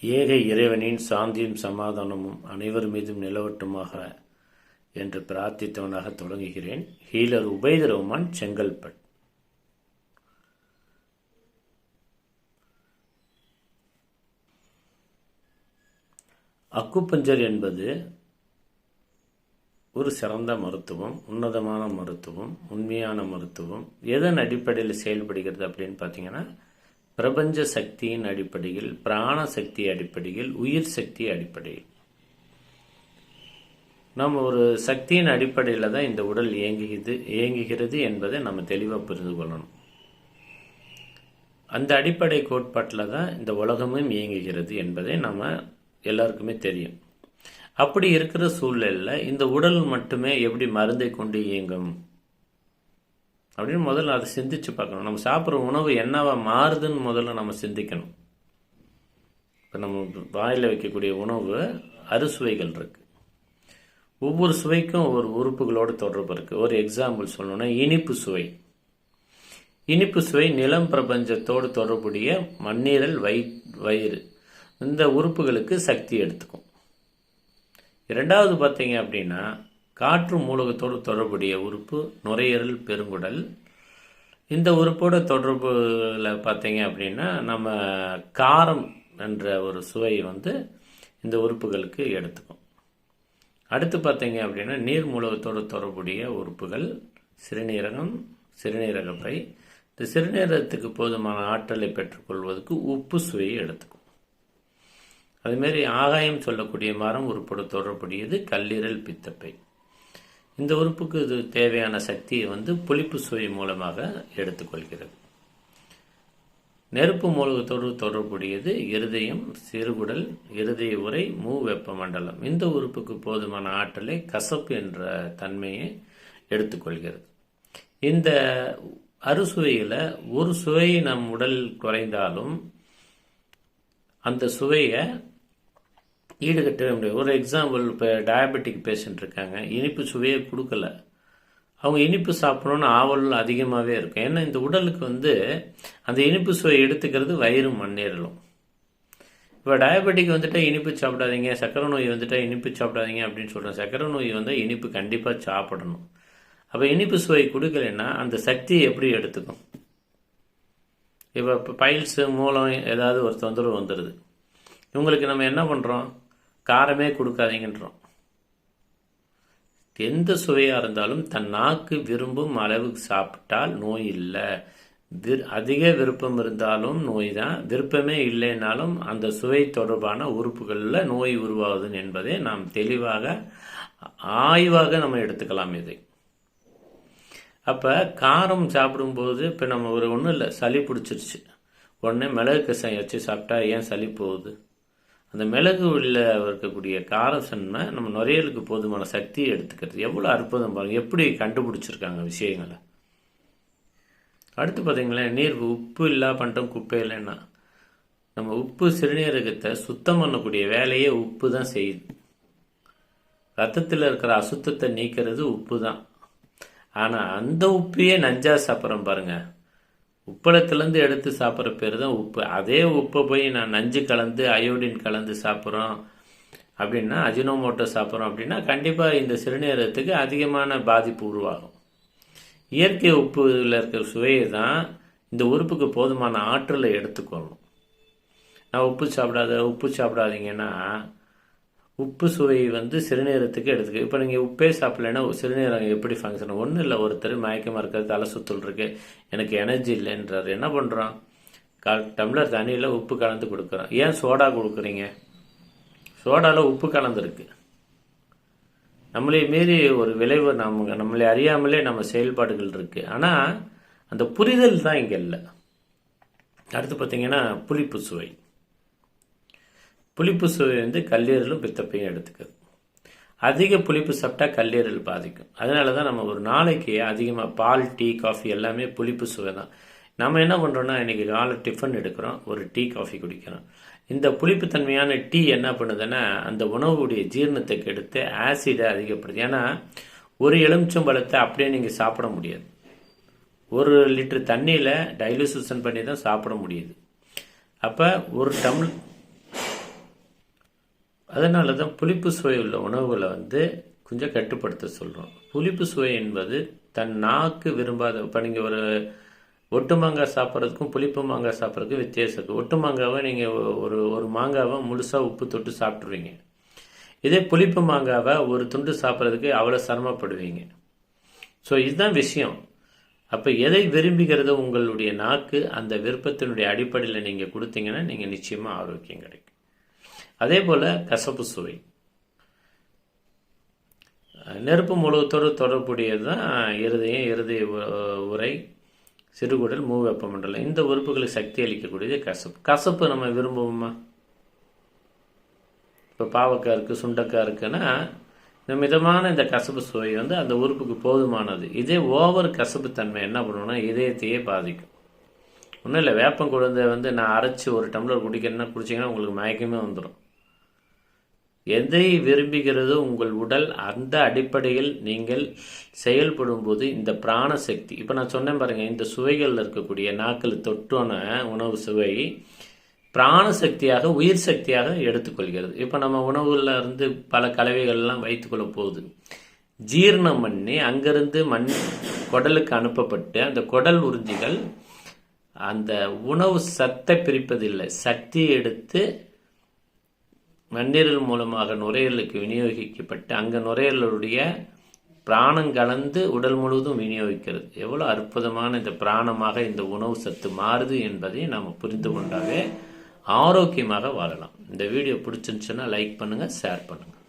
ஏக இறைவனின் சாந்தியும் சமாதானமும் அனைவர் மீதும் நிலவட்டுமாக என்று பிரார்த்தித்தவனாக தொடங்குகிறேன். ஹீலர் உபைத் ரஹ்மான் செங்கல்பட் அக்குப்பஞ்சர் என்பது ஒரு சிறந்த மருத்துவம் உன்னதமான மருத்துவம் உண்மையான மருத்துவம். எதன் அடிப்படையில் செயல்படுகிறது அப்படின்னு பார்த்தீங்கன்னா பிரபஞ்ச சக்தியின் அடிப்படையில் பிராண சக்தி அடிப்படையில் உயிர் சக்தி அடிப்படையில். நம்ம ஒரு சக்தியின் அடிப்படையில் தான் இந்த உடல் இயங்குகிறது இயங்குகிறது என்பதை நம்ம தெளிவாக புரிந்து கொள்ளணும். அந்த அடிப்படை கோட்பாட்டில் தான் இந்த உலகமும் இயங்குகிறது என்பதை நம்ம எல்லாருக்குமே தெரியும். அப்படி இருக்கிற சூழ்நிலையில் இந்த உடல் மட்டுமே எப்படி மருந்தை கொண்டு இயங்கும்? அப்படின்னு முதல்ல அதை சிந்திச்சு பார்க்கணும். நம்ம சாப்பிட்ற உணவு என்னவா மாறுதுன்னு முதல்ல நம்ம சிந்திக்கணும். இப்போ நம்ம வாயில் வைக்கக்கூடிய உணவு அறுசுவைகள் இருக்கு. ஒவ்வொரு சுவைக்கும் ஒவ்வொரு உறுப்புகளோடு தொடர்பு இருக்கு. ஒரு எக்ஸாம்பிள் சொல்லணும்னா இனிப்பு சுவை. இனிப்பு சுவை நிலம் பிரபஞ்சத்தோடு தொடர்புடைய மண்ணீரல் வயி வயிறு. இந்த உறுப்புகளுக்கு சக்தி எடுத்துக்கும். இரண்டாவது பார்த்தீங்க அப்படின்னா காற்று மூலகத்தோடு தொடர்புடைய உறுப்பு நுரையீரல் பெருங்குடல். இந்த உறுப்போட தொடர்புல பார்த்தீங்க அப்படின்னா நம்ம காரம் என்ற ஒரு சுவை வந்து இந்த உறுப்புகளுக்கு எடுத்துக்கும். அடுத்து பார்த்தீங்க அப்படின்னா நீர் மூலகத்தோடு தொடர்புடைய உறுப்புகள் சிறுநீரகம் சிறுநீரகப்பை இந்த சிறுநீரகத்துக்கு போதுமான ஆற்றலை பெற்றுக்கொள்வதற்கு உப்பு சுவையை எடுத்துக்கும். அதுமாரி ஆகாயம் சொல்லக்கூடிய மரம் உறுப்போடு தொடர்புடையது கல்லீரல் பித்தப்பை. இந்த உறுப்புக்கு இது தேவையான சக்தியை வந்து புளிப்பு சுவை மூலமாக எடுத்துக்கொள்கிறது. நெருப்பு மூலகத்தோடு தொடர்புடையது இருதயம் சிறுகுடல் இருதய உரை மூ வெப்பமண்டலம். இந்த உறுப்புக்கு போதுமான ஆற்றலை கசப்பு என்ற தன்மையை எடுத்துக்கொள்கிறது. இந்த அறுசுவையில் ஒரு சுவை நம் உடல் குறைந்தாலும் அந்த சுவையை ஈடுகட்டவே முடியாது. ஒரு எக்ஸாம்பிள் இப்போ டயபெட்டிக் பேஷண்ட் இருக்காங்க. இனிப்பு சுவையை கொடுக்கல. அவங்க இனிப்பு சாப்பிடணும்னு ஆவல் அதிகமாகவே இருக்கும். ஏன்னா இந்த உடலுக்கு வந்து அந்த இனிப்பு சுவை எடுத்துக்கிறது வயிறு மண்ணேறலும். இப்போ டயபெட்டிக் வந்துட்டா இனிப்பு சாப்பிடாதீங்க சக்கரை நோய் வந்துட்டால் இனிப்பு சாப்பிடாதீங்க அப்படின்னு சொல்கிறேன் சக்கரை நோய் வந்தால் இனிப்பு கண்டிப்பாக சாப்பிடணும். அப்போ இனிப்பு சுவை கொடுக்கலன்னா அந்த சக்தியை எப்படி எடுத்துக்கும்? இப்போ இப்போ பைல்ஸு மூலம் ஏதாவது ஒரு தொந்தரவு வந்துடுது இவங்களுக்கு நம்ம என்ன பண்ணுறோம் காரமே கொடுக்காதீங்கன்றோம். எந்த சுவையாக இருந்தாலும் தன் நாக்கு விரும்பும் அளவுக்கு சாப்பிட்டால் நோய் இல்லை. விர் அதிக விருப்பம் இருந்தாலும் நோய் தான். விருப்பமே இல்லைனாலும் அந்த சுவை தொடர்பான உறுப்புகளில் நோய் உருவாகுது என்பதை நாம் தெளிவாக ஆய்வாக நம்ம எடுத்துக்கலாம் இதை. அப்போ காரம் சாப்பிடும்போது இப்போ நம்ம ஒரு ஒன்றும் இல்லை சளி பிடிச்சிருச்சு. உடனே மிளகு கசாயம் வச்சு சாப்பிட்டா ஏன் சளி போகுது? அந்த மிளகு உள்ள இருக்கக்கூடிய காரசன்மை நம்ம நுரையலுக்கு போதுமான சக்தியை எடுத்துக்கிறது. எவ்வளோ அற்புதம் பாருங்கள் எப்படி கண்டுபிடிச்சிருக்காங்க விஷயங்களை. அடுத்து பார்த்தீங்களேன் நீர் உப்பு இல்லா பண்ணிட்டோம் குப்பை இல்லைன்னா. நம்ம உப்பு சிறுநீரகத்தை சுத்தம் பண்ணக்கூடிய வேலையே உப்பு தான் செய்யுது. ரத்தத்தில் இருக்கிற அசுத்தத்தை நீக்கிறது உப்பு தான். ஆனால் அந்த உப்பையே நஞ்சா சாப்பிட்றோம் பாருங்கள் உப்பளத்துலேருந்து எடுத்து சாப்பிட்ற பேர் தான் உப்பு. அதே உப்பை போய் நான் நஞ்சு கலந்து அயோடின் கலந்து சாப்பிட்றோம் அப்படின்னா அஜினோமோட்டோ சாப்பிட்றோம் அப்படின்னா கண்டிப்பாக இந்த சிறுநீரகத்துக்கு அதிகமான பாதிப்பு உருவாகும். இயற்கை உப்புல இருக்கிற சுவையை தான் இந்த உறுப்புக்கு போதுமான ஆற்றலை எடுத்துக்கொள்ளும். நான் உப்பு சாப்பிடாத உப்பு சாப்பிடாதீங்கன்னா உப்பு சுவை வந்து சிறுநீரத்துக்கு எடுத்துக்க. இப்போ நீங்கள் உப்பே சாப்பிட்லன்னா சிறுநீரகம் எப்படி ஃபங்க்ஷன் ஒன்றும் இல்லை ஒருத்தர் மயக்கமாக இருக்கிறது தலை சுத்தல் இருக்கு. எனக்கு எனர்ஜி இல்லைன்றார். என்ன பண்ணுறோம் கால் டம்ளர் தண்ணியில் உப்பு கலந்து கொடுக்குறோம். ஏன் சோடா கொடுக்குறீங்க? சோடாவில் உப்பு கலந்துருக்கு. நம்மளே மீறி ஒரு விளைவு நம்ம நம்மளை அறியாமலே நம்ம செயல்பாடுகள் இருக்குது ஆனால் அந்த புரிதல் தான் இங்கே இல்லை. அடுத்து பார்த்தீங்கன்னா புளிப்பு சுவை. புளிப்பு சுவை வந்து கல்லீரலும் பித்தப்பையும் எடுத்துக்குது. அதிக புளிப்பு சாப்பிட்டா கல்லீரல் பாதிக்கும். அதனால தான் நம்ம ஒரு நாளைக்கு அதிகமாக பால் டீ காஃபி எல்லாமே புளிப்பு சுவை தான். நம்ம என்ன பண்ணுறோம்னா இன்றைக்கி காலை டிஃபன் எடுக்கிறோம் ஒரு டீ காஃபி குடிக்கிறோம். இந்த புளிப்பு தன்மையான டீ என்ன பண்ணுதுன்னா அந்த உணவுடைய ஜீரணத்தை கெடுத்து ஆசிடை அதிகப்படுது ஏன்னா ஒரு எலுமிச்சம்பழத்தை அப்படியே நீங்கள் சாப்பிட முடியாது. ஒரு லிட்டர் தண்ணியில் டைலூசன் பண்ணி தான் சாப்பிட முடியுது. அப்போ ஒரு டம்ளர் அதனால தான் புளிப்பு சுவை உள்ள உணவுகளை வந்து கொஞ்சம் கட்டுப்படுத்த சொல்கிறோம் புளிப்பு சுவை என்பது தன் நாக்கு விரும்பாத இப்போ நீங்கள் ஒரு ஒட்டு மாங்காய் சாப்பிட்றதுக்கும் புளிப்பு மாங்காய் சாப்பிட்றதுக்கும் வித்தியாசம் இருக்குது ஒட்டு மாங்காவை நீங்கள் ஒரு ஒரு மாங்காவை முழுசாக உப்பு தொட்டு சாப்பிட்ருவீங்க இதே புளிப்பு மாங்காவை ஒரு துண்டு சாப்பிட்றதுக்கு அவ்வளோ சிரமப்படுவீங்க. ஸோ இதுதான் விஷயம். அப்போ எதை விரும்புகிறதோ உங்களுடைய நாக்கு அந்த விருப்பத்தினுடைய அடிப்படையில் நீங்கள் கொடுத்தீங்கன்னா நீங்கள் நிச்சயமாக ஆரோக்கியம் கிடைக்கும். அதே போல் கசப்பு சுவை. நெருப்பு முழுவத்தோடு தொடர்புடையது தான் இருதயம் இருதய உரை சிறுகுடல் மூவெப்ப மண்டலம். இந்த உறுப்புகளுக்கு சக்தி அளிக்கக்கூடியது கசப்பு. கசப்பு நம்ம விரும்புவோமா? இப்போ பாவக்காய் இருக்குது சுண்டக்காய் இருக்குன்னா இந்த மிதமான இந்த கசப்பு சுவை வந்து அந்த உறுப்புக்கு போதுமானது. இதே ஓவர் கசப்பு தன்மை என்ன பண்ணுவோம்னா இதயத்தையே பாதிக்கும். ஒன்றும் இல்லை வேப்பம் குழந்தை வந்து நான் அரைச்சி ஒரு டம்ளர் குடிக்கிறேன்னா குடிச்சிங்கன்னா உங்களுக்கு மயக்கமே வந்துடும் எதை விரும்புகிறதோ உங்கள் உடல் அந்த அடிப்படையில் நீங்கள் செயல்படும் போது இந்த பிராண சக்தி இப்போ நான் சொன்னேன் பாருங்க இந்த சுவைகளில் இருக்கக்கூடிய நாக்கில் தொட்டோன உணவு சுவை பிராண சக்தியாக உயிர் சக்தியாக எடுத்துக்கொள்கிறது. இப்போ நம்ம உணவுல இருந்து பல கலவைகள்லாம் வைத்துக்கொள்ள போகுது. ஜீரணம் பண்ணி அங்கிருந்து மண் குடலுக்கு அனுப்பப்பட்டு அந்த குடல் உறிஞ்சிகள் அந்த உணவு சத்தை பிரிப்பதில்லை. சக்தியை எடுத்து மண்ணீரல் மூலமாக நுரையீரலுக்கு விநியோகிக்கப்பட்டு அங்கே நுரையீரலுடைய பிராணம் கலந்து உடல் முழுவதும் விநியோகிக்கிறது. எவ்வளோ அற்புதமான இந்த பிராணமாக இந்த உணவு சத்து மாறுது என்பதை நாம் புரிந்து கொண்டாவே ஆரோக்கியமாக வாழலாம். இந்த வீடியோ பிடிச்சிருந்துச்சுன்னா லைக் பண்ணுங்கள் ஷேர் பண்ணுங்கள்